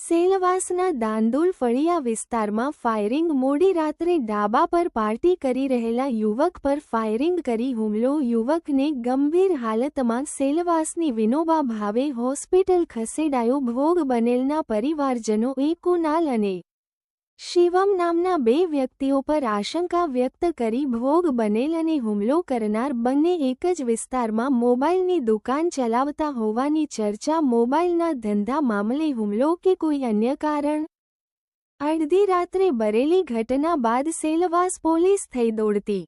સેલવાસના દાંદુલ ફળિયા વિસ્તારમાં ફાયરિંગ મોડી રાત્રે ડાબા પર પાર્ટી કરી રહેલા યુવક પર ફાયરિંગ કરી હુમલો. યુવકને ગંભીર હાલતમાં સેલવાસની વિનોબા ભાવે હોસ્પિટલ ખસેડાયો. ભોગ બનેલના પરિવારજનો એ કુનાલ અને શિવમ નામના બે વ્યક્તિઓ પર આશંકા વ્યક્ત કરી ભોગ બનેલ અને હુમલો કરનાર બંને એક જ વિસ્તારમાં મોબાઈલની દુકાન ચલાવતા હોવાની ચર્ચા મોબાઈલના ધંધા મામલે હુમલો કે કોઈ અન્ય કારણ? અડધી રાત્રે બરેલી ઘટના બાદ સેલવાસ પોલીસ થઈ દોડતી.